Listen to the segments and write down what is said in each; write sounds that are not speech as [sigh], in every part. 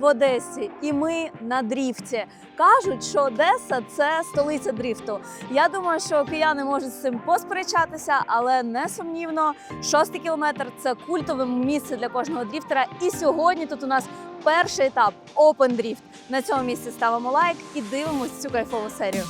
В Одесі і ми на дріфті. Кажуть, що Одеса це столиця дріфту. Я думаю, що кияни можуть з цим посперечатися, але несумнівно, шостий кілометр це культове місце для кожного дріфтера. І сьогодні тут у нас перший етап Open Drift. На цьому місці ставимо лайк і дивимось цю кайфову серію.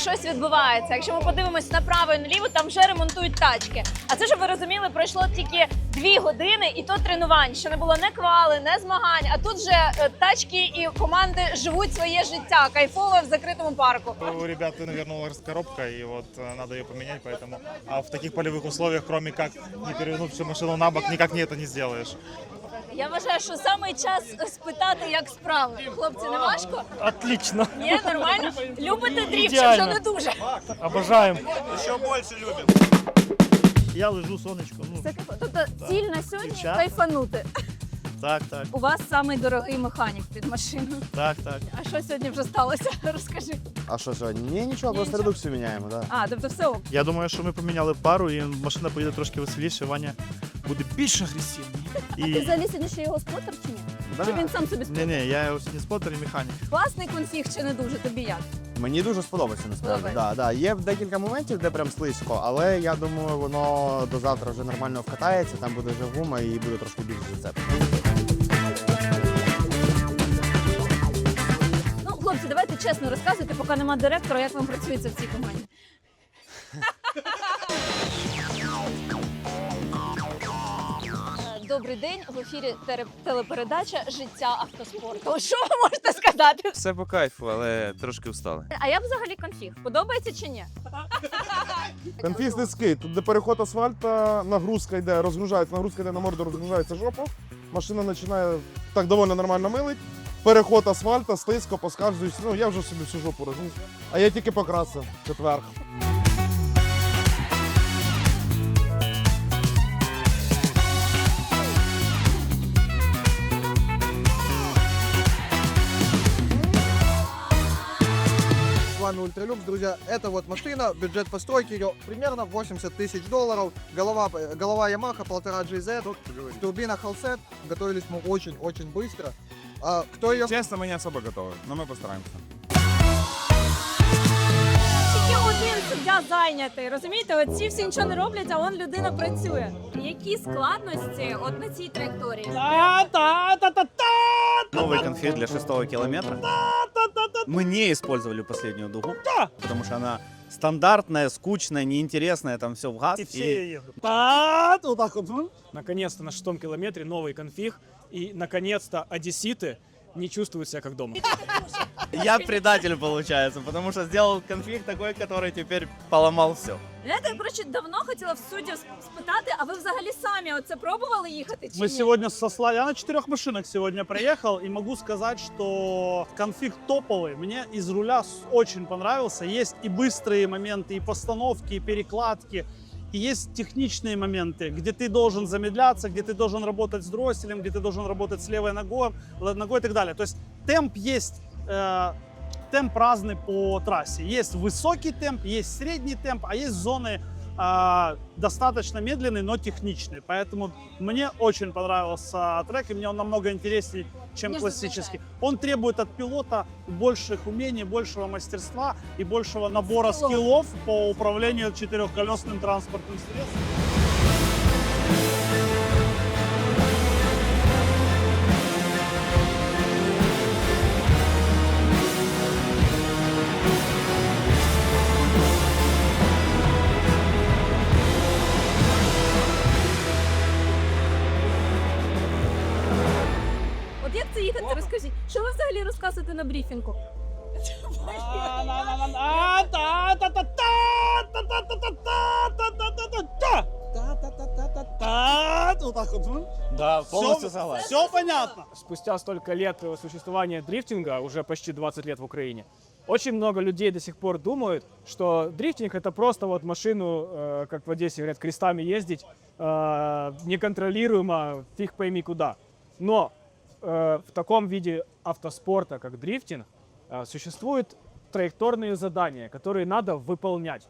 щось відбувається. Якщо ми подивимось направо і наліво, там вже ремонтують тачки. А це, щоб ви розуміли, пройшло тільки дві години, і то тренувань. Ще не було не квали, не змагань. А тут вже е, тачки і команди живуть своє життя кайфово в закритому парку. У ребят навернулась коробка, и вот э, надо ее поменять, поэтому а в таких полевых условиях, кроме как не перевернуть всю машину на бок, никак не это не сделаешь. Я вважаю, що саме час спитати, як справи. Хлопці, не важко? Отлично. Ні, нормально. Любите дрівчик чи Ідеально. не дуже. Обожаємо. Еще больше любим. Я лежу, сонечко. Ну, Це кайфово. Тобто ціль на сьогодні Дівчата. кайфанути. Так, так, У вас самий дорогий механік під машиною. так, так. А що сьогодні вже сталося? [laughs] Розкажи. А що сьогодні? Ні, нічого, Ні, просто нічого. редукцію міняємо, так. А, тобто все ок. Я думаю, що ми поміняли пару, і машина поїде трошки веселіше. Ваня буде більш агресивний. А ти І... взагалі сьогодні ще його спотер чи ні? Чи він сам собі Ні, спотер? ні, я ось не спотер і механік. Класний конфіг чи не дуже? Тобі як? Мені дуже сподобається насправді. Подобається. Да, да. Є декілька моментів, де прям слизько, але я думаю, воно до завтра вже нормально вкатається, там буде вже гума і буде трошки більше зацеп. Давайте чесно розказуйте, поки нема директора, як вам працюється в цій команді. Добрий день в ефірі тере- телепередача Життя автоспорту. Що ви можете сказати? Все по кайфу, але трошки встали. А як взагалі конфіг? Подобається чи ні? Конфіс низький. Тут де переход асфальта, нагрузка йде, розгружається, нагрузка йде на морду, розгружається жопа. Машина починає так доволі нормально милить. Переход асфальта, слизько, поскаржуюсь. Ну, я вже собі всю жопу. А я тільки покрасив четверг. С вами Ультралюкс, друзья. Это вот машина, бюджет постройки ее примерно 80 тысяч долларов. Голова, э, голова Yamaha, полтора GZ, турбина Halset. Готовились мы очень-очень быстро. А, кто ее Честно, мы не особо готовы, но мы постараемся. Тільки один суддя зайнятий. Розумієте, от ці всі нічого не роблять, а он людина працює. Які складності от на цій траєкторії? Новый конфиг для шестого километра. Мы не использовали последнюю дугу, потому что она стандартная, скучная, неинтересная, там все в газ. И И все едут. Та- Вот так вот. м. Наконец-то на шестом километре новый конфиг. И, наконец-то, одесситы не чувствуют себя как дома. [laughs] я предатель, получается, потому что сделал конфиг такой, который теперь поломал все. Знаєте, я коротше давно хотіла в суддів спитати, а ви взагалі самі оце пробували їхати? Чи Мы ні? сегодня сослали... Я на четырех машинах сегодня проехал, и могу сказать, что конфиг топовый. Мне из руля с- очень понравился. Есть и быстрые моменты, и постановки, и перекладки. И есть техничные моменты, где ты должен замедляться, где ты должен работать с дросселем, где ты должен работать с левой ногой, ногой и так далее. То есть темп есть, э, темп разный по трассе. Есть высокий темп, есть средний темп, а есть зоны а, достаточно медленный, но техничный. Поэтому мне очень понравился трек, и мне он намного интереснее, чем Не классический. Он требует от пилота больших умений, большего мастерства и большего набора Скиллов. скиллов по управлению четырехколесным транспортным средством. взагалі розказуєте на брифінгу? Та- Вот так вот. м. Да, полностью согласен. Все понятно. Спустя столько лет э, существования дрифтинга, уже почти 20 лет в Украине, очень много людей до сих пор думают, что дрифтинг это просто вот машину, э, как в Одессе говорят, крестами ездить, э, неконтролируемо, фиг пойми куда. Но э, в таком виде автоспорта, как дрифтинг, э, существуют траекторные задания, которые надо выполнять.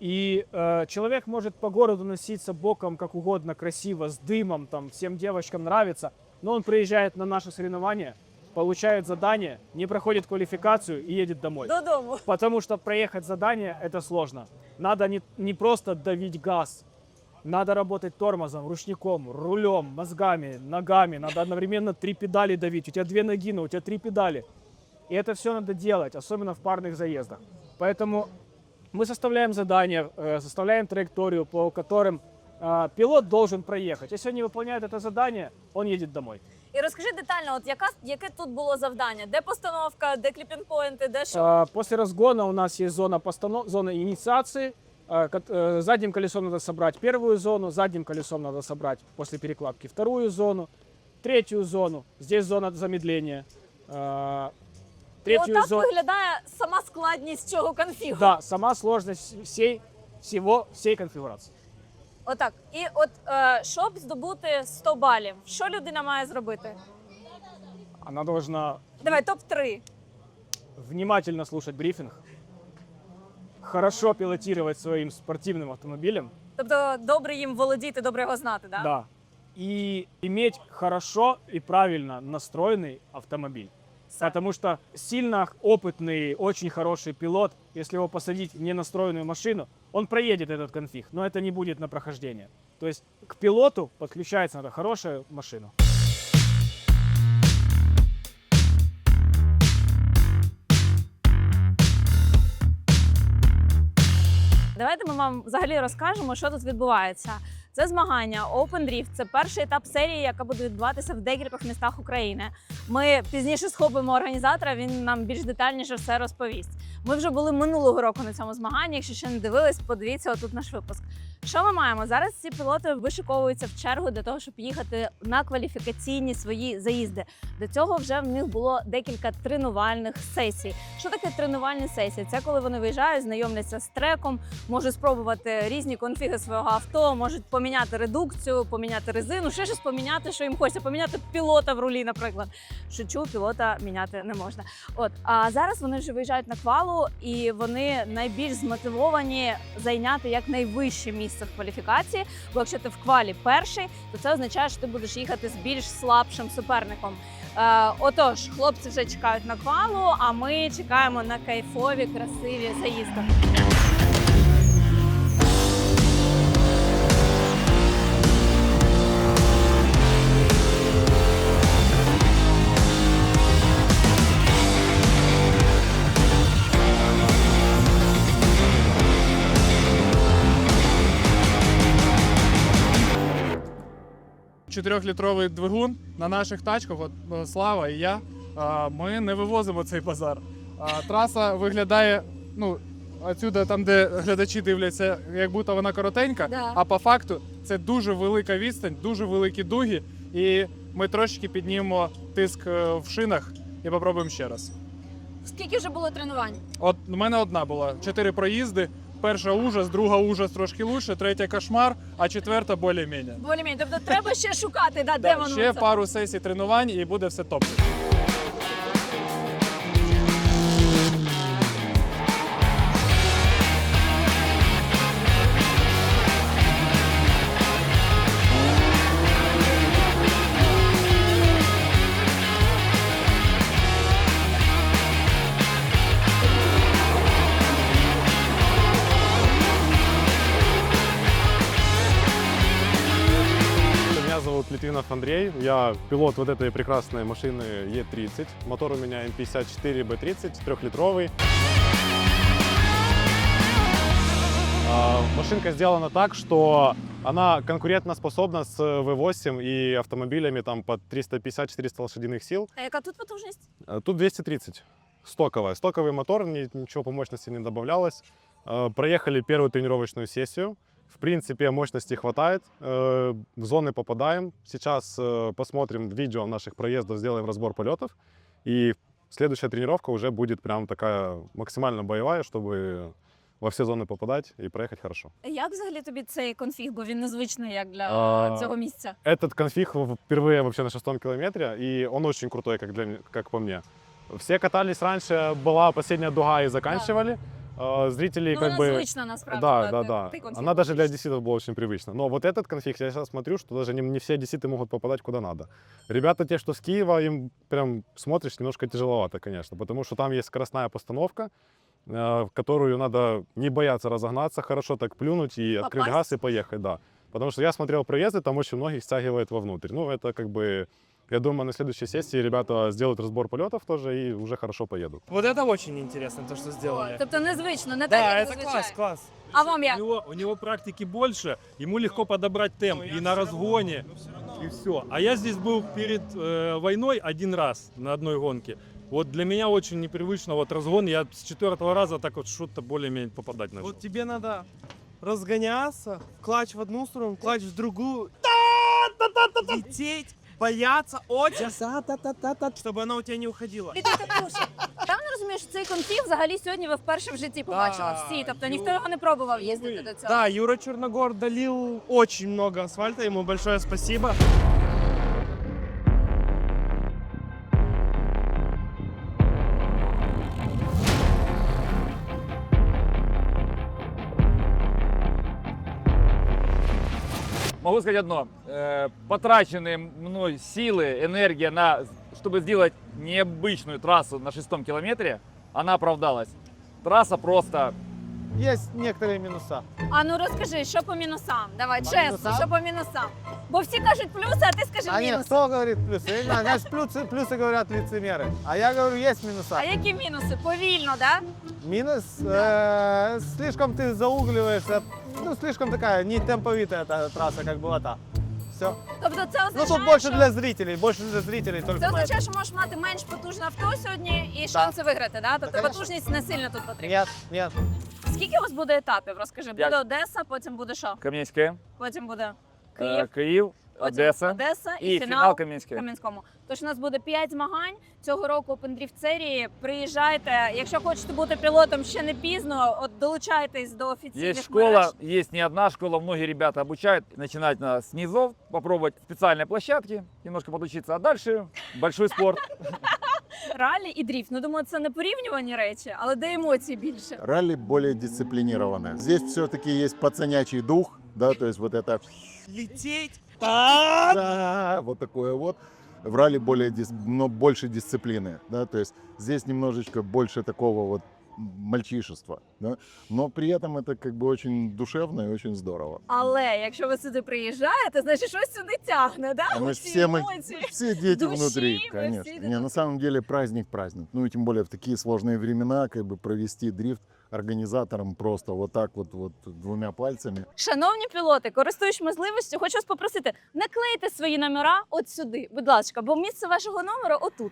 И э, человек может по городу носиться боком как угодно, красиво, с дымом, там всем девочкам нравится, но он приезжает на наше соревнование, получает задание, не проходит квалификацию и едет домой. Додому. Потому что проехать задание это сложно. Надо не, не просто давить газ, надо работать тормозом, ручником, рулем, мозгами, ногами. Надо одновременно три педали давить. У тебя две ноги, но у тебя три педали. И это все надо делать, особенно в парных заездах. Поэтому мы составляем задания, э, составляем траекторию, по которым э, пилот должен проехать. Если он не выполняет это задание, он едет домой. І розкажи детально, от яка яке тут було завдання? Де постановка, де кліпінг-поінти, де що? А, После разгона у нас есть зона, постанов... зона инициации. А, кот- э, Задним колесом надо собрать первую зону, задним колесом надо собрать после перекладки вторую зону, третью зону. Здесь зона замедления. А, І Третью отак зону. виглядає сама складність цього конфігу. Да, сама сложность всей, всего, всей конфигурации. Отак. І от е, щоб здобути 100 балів, що людина має зробити? Она должна Давай, топ-3. внимательно слушать брифинг, хорошо пилотировать своим спортивным автомобилем, Тобто добре їм володіти, добре його знати, да? Да. И иметь хорошо и правильно настроенный автомобиль. Потому что сильно опытный, очень хороший пилот, если его посадить в ненастроенную машину, он проедет этот конфиг, но это не будет на прохождение. То есть к пилоту подключается надо хорошая машина. Давайте ми вам взагалі розкажемо, що тут відбувається. Це змагання Open Drift. Це перший етап серії, яка буде відбуватися в декількох містах України. Ми пізніше схопимо організатора. Він нам більш детальніше все розповість. Ми вже були минулого року на цьому змаганні. Якщо ще не дивились, подивіться отут наш випуск. Що ми маємо зараз? Ці пілоти вишиковуються в чергу для того, щоб їхати на кваліфікаційні свої заїзди. До цього вже в них було декілька тренувальних сесій. Що таке тренувальні сесії? Це коли вони виїжджають, знайомляться з треком, можуть спробувати різні конфіги свого авто, можуть поміняти редукцію, поміняти резину, ще щось поміняти, що їм хочеться, поміняти пілота в рулі, наприклад. Шучу, пілота міняти не можна. От а зараз вони вже виїжджають на квалу, і вони найбільш змотивовані зайняти як найвище місце в кваліфікації. Бо якщо ти в квалі перший, то це означає, що ти будеш їхати з більш слабшим суперником. Е, отож, хлопці вже чекають на квалу, а ми чекаємо на кайфові, красиві заїзди. Чотирьохлітровий двигун на наших тачках, от е, Слава і я, ми не вивозимо цей базар. Траса виглядає, ну, отсюди, там, де глядачі дивляться, як будто вона коротенька, Да. а по факту це дуже велика відстань, дуже великі дуги, і ми трошки піднімемо тиск е, в шинах і попробуємо ще раз. Скільки вже було тренувань? От у мене одна була: чотири проїзди. Перша ужас, друга ужас трошки лучше, третя кошмар, а четверта більш-менш. Болі тобто треба ще шукати, да, де Да, воно ще пару сесій тренувань і буде все топ. Литвинов Андрей, я пилот вот этой прекрасной машины Е30. Мотор у меня М54 B30, трехлитровый. А, Машинка сделана так, что она конкурентоспособна с V8 и автомобилями там под 350-400 лошадиных сил. А яка тут потужність? Э, Тут 230. Стоковая. Стоковый мотор, ни- ничего по мощности не добавлялось. Э, Проехали первую тренировочную сессию. В принципе, мощности хватает. Э, В зоны попадаем. Сейчас э, посмотрим видео наших проездов, сделаем разбор полетов. И следующая тренировка уже будет прям такая максимально боевая, чтобы во все зоны попадать и проехать хорошо. Як взагалі тобі цей конфіг? Бо він незвичний як для А, цього місця. Этот конфиг в- впервые вообще на шестом километре, и он очень крутой, как, для, м- как по мне. Все катались раньше, была последняя дуга и заканчивали. А, Зрители Ну, как вона бы... звична насправді. Да, та- да, та- да. той конфіг Она даже для більш. одесситов была очень привычна. Но вот этот конфиг, я сейчас смотрю, что даже не, не все одесситы могут попадать куда надо. Ребята те, что с Киева, им прям смотришь немножко тяжеловато, конечно, потому что там есть скоростная постановка, э, в которую надо не бояться разогнаться, хорошо так плюнуть и открыть Попасть? газ и поехать, да. Потому что я смотрел проезды, там очень многих стягивает вовнутрь. Ну, это как бы, я думаю, на следующей сессии ребята сделают разбор полетов тоже и уже хорошо поедут. Вот это очень интересно, то, что сделали. Тобто незвично, не Да, так, як это зазвичай. класс, класс. А вам як? него, у него практики больше, ему легко подобрать темп и на разгоне, и все. А я здесь был перед э, войной один раз на одной гонке. Вот для меня очень непривычно вот разгон, я с четвертого раза так вот что-то более-менее попадать начал. Вот тебе надо разгоняться, клач в одну сторону, клач в другую, лететь, бояться очень, щоб она у тебя не уходила. Там. Правильно розумієш, цей конфіг взагалі сьогодні ви вперше в житті побачили всі. Тобто ніхто його не пробував їздити до цього. Да, Юра Чорногор долил очень много асфальта, ему большое спасибо. Могу сказать одно. Э, Потраченные мной силы, энергия на, чтобы сделать необычную трассу на шестом километре, она оправдалась. Трасса просто Есть некоторые минуса. А ну розкажи, що по мінусам? Давай, По чесно, мінусам? що по мінусам? Бо всі кажуть плюси, а ти скажи А нет, мінуси. кто говорит плюсы? Я не знаю, значит, плюсы, плюсы говорят лицемеры. А я говорю, есть минуса. А які мінуси? Повільно, да? Минус, э, слишком ты заугливаешься, ну, слишком такая не темповитая эта трасса, как была та. Все. Тобто це Ну, означає, тут больше що... для зрителей, больше для зрителей только Це поэтому. означає, що можеш мати менш потужне авто сьогодні і шанси виграти, да? Тобто конечно. потужність не сильно тут потрібна. Нет, нет. Скільки у вас буде етапів? Розкажи. Буде П'ять. Одеса, потім буде що? Каменская, Потім буде э, Київ, Киев, потім Одесса Одеса і, и финал Каменская. Кам'янському. Тож у нас буде 5 змагань цього року Open Drift серії. Приїжджайте. Якщо хочете бути пілотом, ще не пізно. От долучайтесь до офіційних Есть школа, мереж. есть не одна школа, многие ребята обучают. Начинать надо с низов, попробовать специальные площадки, немножко подучиться, а дальше большой спорт. [laughs] ралі і дріфт. Ну думаю, це не порівнювані речі, але де емоцій більше. Ралли более дисциплинированное. Здесь все-таки есть пацанячий дух, да, то есть вот это Лететь. да, вот такое вот. В ралли более, дис- но больше дисциплины, да, то есть здесь немножечко больше такого вот мальчишества, да, но при этом это как бы очень душевно и очень здорово. Але якщо ви сюди приїжджаєте, значить щось сюди тягне, да? А мы ж Ці все, мы, емоції. все дети души, внутри, мы конечно. все Не, на самом деле праздник праздник. Ну и тем более в такие сложные времена, как бы провести дрифт организаторам просто вот так вот, вот двумя пальцами. Шановні пілоти, користуючись можливістю, хочу вас попросити, наклейте свої номера от сюди, будь ласка, бо місце вашого номера отут.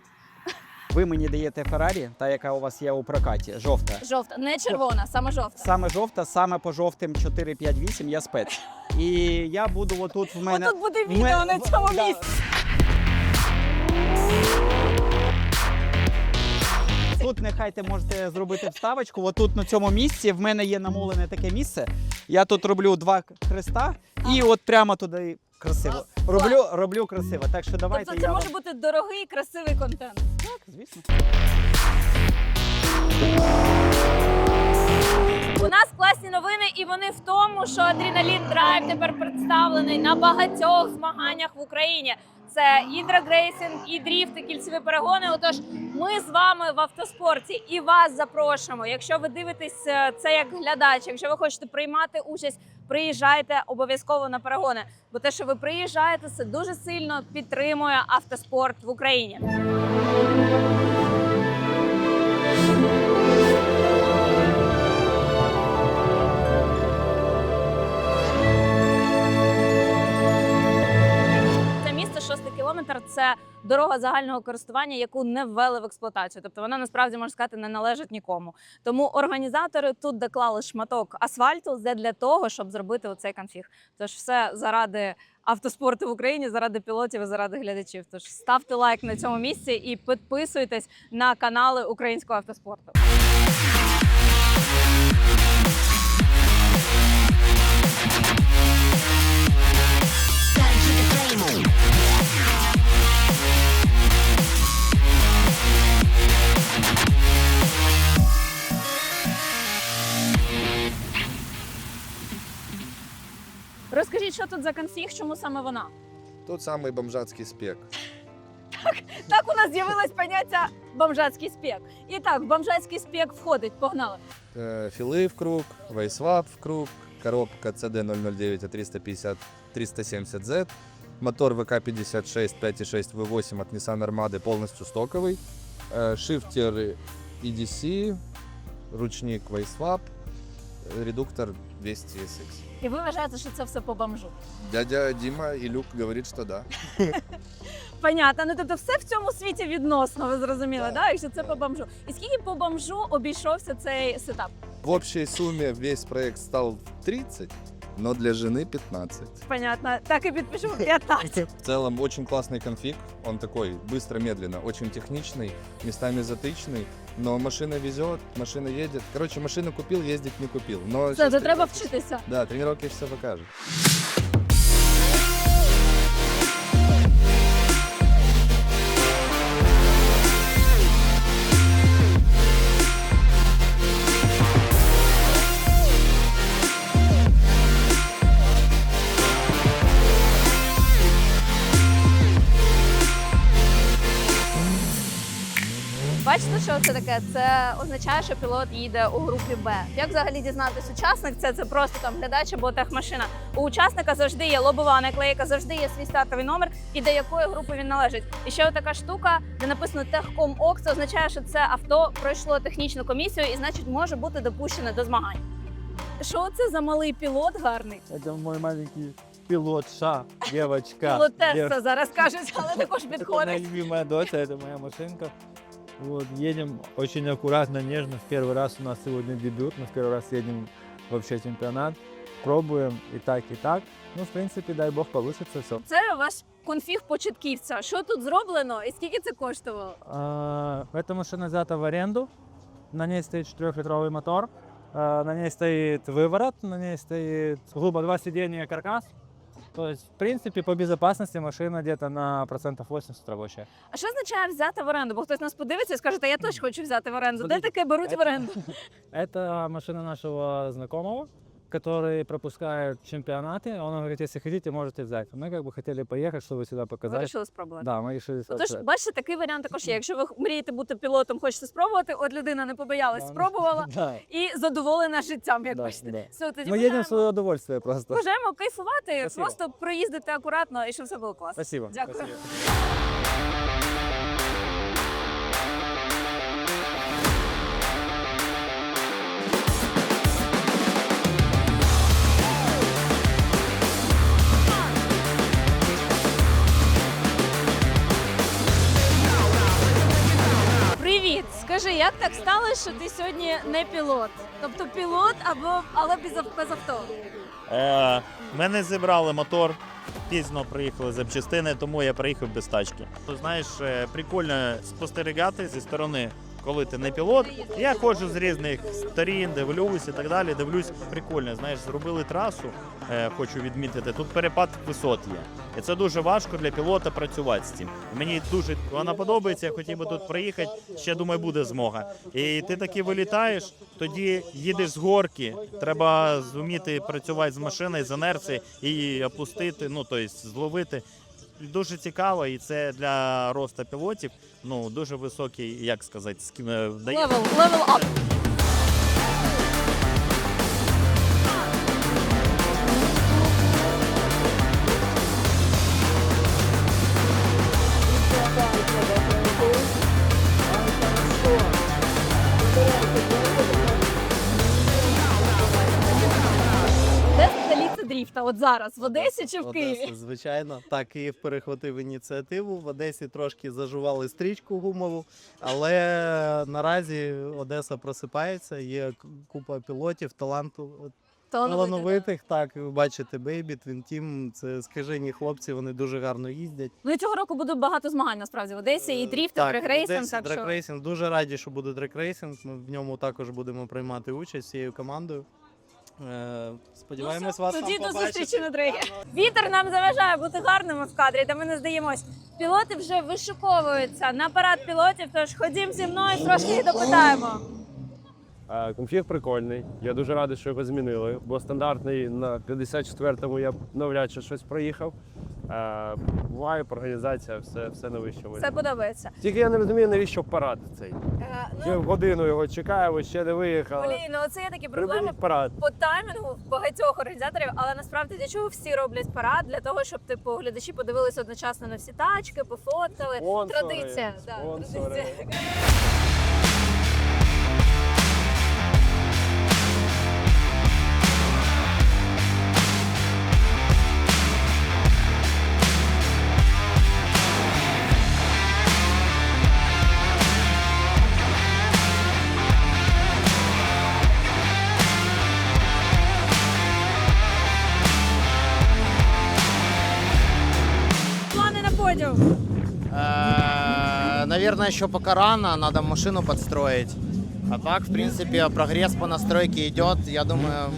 Ви мені даєте Феррарі, та яка у вас є у прокаті, жовта. Жовта, не червона, саме жовта. Саме жовта, саме по жовтим 4, 5, 8 я спец. І я буду отут в мене. Отут буде в відео мене- на цьому да. місці. Тут нехай ти можете зробити вставочку. Отут на цьому місці в мене є намолене таке місце. Я тут роблю два хреста і от прямо туди красиво. Роблю, роблю красиво. Так що давайте Тобто це я може вам... бути дорогий, красивий контент. Так, звісно. У нас класні новини, і вони в тому, що адреналін драйв тепер представлений на багатьох змаганнях в Україні. Це і драгрейсинг, і дріфт, і кільцеві перегони. Отож, ми з вами в автоспорті і вас запрошуємо. Якщо ви дивитесь е, це як глядач, якщо ви хочете приймати участь, приїжджайте обов'язково на перегони. Бо те, що ви приїжджаєте, це дуже сильно підтримує автоспорт в Україні. Кілометр. Це дорога загального користування, яку не ввели в експлуатацію. Тобто вона насправді можна сказати не належить нікому. Тому організатори тут доклали шматок асфальту для того, щоб зробити оцей конфіг. Тож все заради автоспорту в Україні, заради пілотів і заради глядачів. Тож ставте лайк на цьому місці і підписуйтесь на канали українського автоспорту. тут за конфіг? Чому саме вона? Тот самый бомжатский спек. Так у нас з'явилось поняття бомжатський спек. І так, в бомжатський спек входить. Погнали. Э, Филы в круг, вайсвап в круг, коробка CD009 А350 370Z, мотор ВК-56 5.6 V8 от Nissan Armada полностью стоковый, э, шифтер EDC, ручник вайсвап, э, редуктор 200 SX. І ви вважаєте, що це все по бомжу? Дядя Діма і Люк говорить, що да. [laughs] Понятно. Ну тобто все в цьому світі відносно, ви зрозуміли, да? якщо це по бомжу. І скільки по бомжу обійшовся цей сетап? В общій сумі весь проект став 30, но для жены 15. Понятно. Так і підпишу 15. [laughs] В целом очень классный конфиг. Он такой быстро-медленно, очень техничный, местами затычный. Но машина везет, машина едет. Короче, машину купил, ездить не купил. Но Це щас це треба тренировки- вчитися. Да, тренировки все покажут. що це таке? Це означає, що пілот їде у групі Б. Як взагалі дізнатися учасник? Це, це просто там глядач або техмашина. У учасника завжди є лобова наклейка, завжди є свій стартовий номер і до якої групи він належить. І ще така штука, де написано Техком ОК, це означає, що це авто пройшло технічну комісію і, значить, може бути допущене до змагань. Що це за малий пілот гарний? Это мой маленький пилот Ша, девочка. Пілотеса зараз кажуть, але також Это моя підходить. любимая доча, это моя машинка. Вот, едем очень аккуратно, нежно. В первый раз у нас сегодня дебют, мы в первый раз едем вообще чемпионат. Пробуем и так, и так. Ну, в принципе, дай бог, получится все. Це ваш конфіг початківця. Що тут зроблено і скільки це коштувало? А, Эта машина взята в аренду. На ней стоит 4-литровый мотор. А, На ней стоит выворот, на ней стоит грубо два сиденья и каркас. То есть, в принципе, по безопасности машина где-то на процентов 80 рабочая. А що означає взяти в оренду? Бо хтось нас подивиться і скаже, та я [clears throat] теж хочу взяти в оренду. Де таке беруть в оренду? [laughs] Это машина нашего знакомого, который пропускает чемпионаты. Он говорит, если хотите, можете взять. Мы как бы хотели поехать, чтобы сюда Ви показать. вирішили спробувати. Да, мы решили сюда Тож, взять. бачите, такий варіант також є. Якщо ви мрієте бути пілотом, хочете спробувати, от людина не побоялась, Да, спробувала [laughs] Да, і задоволена життям, як да, бачите. да. Все, тоді Мы едем в бажаємо, свое удовольствие просто. бажаємо кайфувати, Спасибо. просто проїздити акуратно і щоб все було класно. Спасибо. Дякую. Спасибо. Як так сталося, що ти сьогодні не пілот? Тобто пілот або але без, без авто? Е, мене зібрали мотор. Пізно приїхали запчастини, тому я приїхав без тачки. Знаєш, е, прикольно спостерігати зі сторони, коли ти не пілот. Я ходжу з різних сторін, дивлюсь і так далі. Дивлюсь, прикольно. Знаєш, зробили трасу, е, хочу відмітити. Тут перепад висот є. І це дуже важко для пілота працювати з цим. Мені дуже вона подобається, я хотів би тут приїхати. Ще думаю, буде змога. І ти таки вилітаєш, тоді їдеш з горки. Треба зуміти працювати з машиною, з інерції і опустити, ну тобто зловити. Дуже цікаво, і це для росту пілотів. Ну дуже високий, як сказати, Левел, левел ап. Зараз в Одесі чи в Києві? Звичайно, так Київ перехватив ініціативу. В Одесі трошки зажували стрічку гумову, але наразі Одеса просипається. Є купа пілотів, таланту талановитих. Так, ви бачите, Бейбі, Твін Тім, це скажені хлопці, вони дуже гарно їздять. Ну і цього року буде багато змагань насправді в Одесі, і дріфт, і трекрейсинг, Одесі так що. Дуже раді, що буде драгрейсинг. Ми в ньому також будемо приймати участь всією командою. Е, Сподіваємось вас Ну тоді там до побачити. зустрічі на дригі. Вітер нам заважає бути гарними в кадрі, та ми не здаємось. Пілоти вже вишуковуються на парад пілотів, тож ходім зі мною, трошки їх допитаємо. Е, Конфіг прикольний. Я дуже радий, що його змінили, бо стандартний на 54-му я навряд чи щось проїхав. Е, Вайп, організація, все, все на вищому. Це рівні. подобається. Тільки я не розумію, навіщо парад цей. Е, в годину його чекаємо, ще не виїхали. Блін, ну це є такі проблеми парад. по таймінгу багатьох організаторів, але насправді для чого всі роблять парад? Для того, щоб типу глядачі подивилися одночасно на всі тачки, пофоткали. Спонсори, Традиція. Да, традиція. Наверное, еще пока рано, надо машину подстроить. А так, в принципе, прогресс по настройке идет. Я думаю,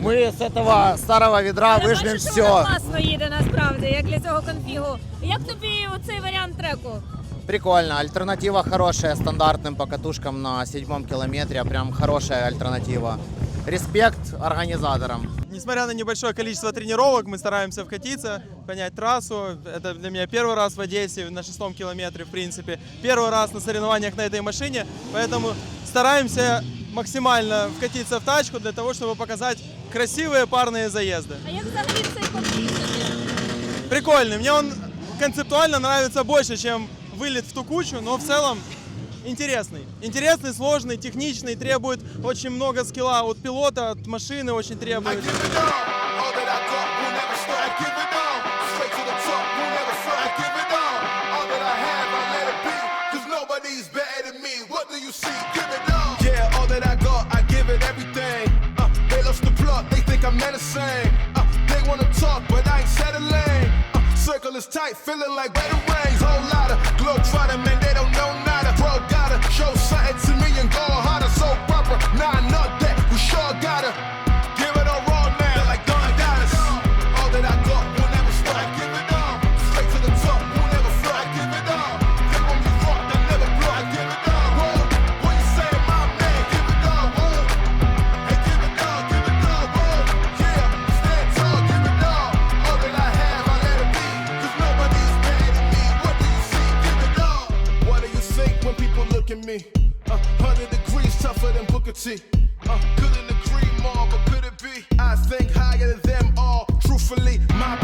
мы с этого старого ведра Я выжмем бачу, що вона все. класно їде насправді, як для цього конфігу. Як тобі оцей варіант треку? Прикольно, альтернатива хорошая стандартным покатушкам на седьмом километре, прям хорошая альтернатива. Респект организаторам. Несмотря на небольшое количество тренировок, мы стараемся вкатиться, понять трассу. Это для меня первый раз в Одессе на шестом километре, в принципе. Первый раз на соревнованиях на этой машине, поэтому стараемся максимально вкатиться в тачку для того, чтобы показать красивые парные заезды. А як взагалі цей конфіг тобі? Прикольный. Мне он концептуально нравится больше, чем вылет в ту кучу, но в целом интересный. Интересный, сложный, техничный, требует очень много скилла от пилота, от машины очень требует. Yeah, is tight, feeling like better rains. Whole lot of globe trotting, man, they look at me? Uh, 100 degrees tougher than Booker T. Uh, couldn't agree more, but could it be? I think higher than them all. Truthfully, my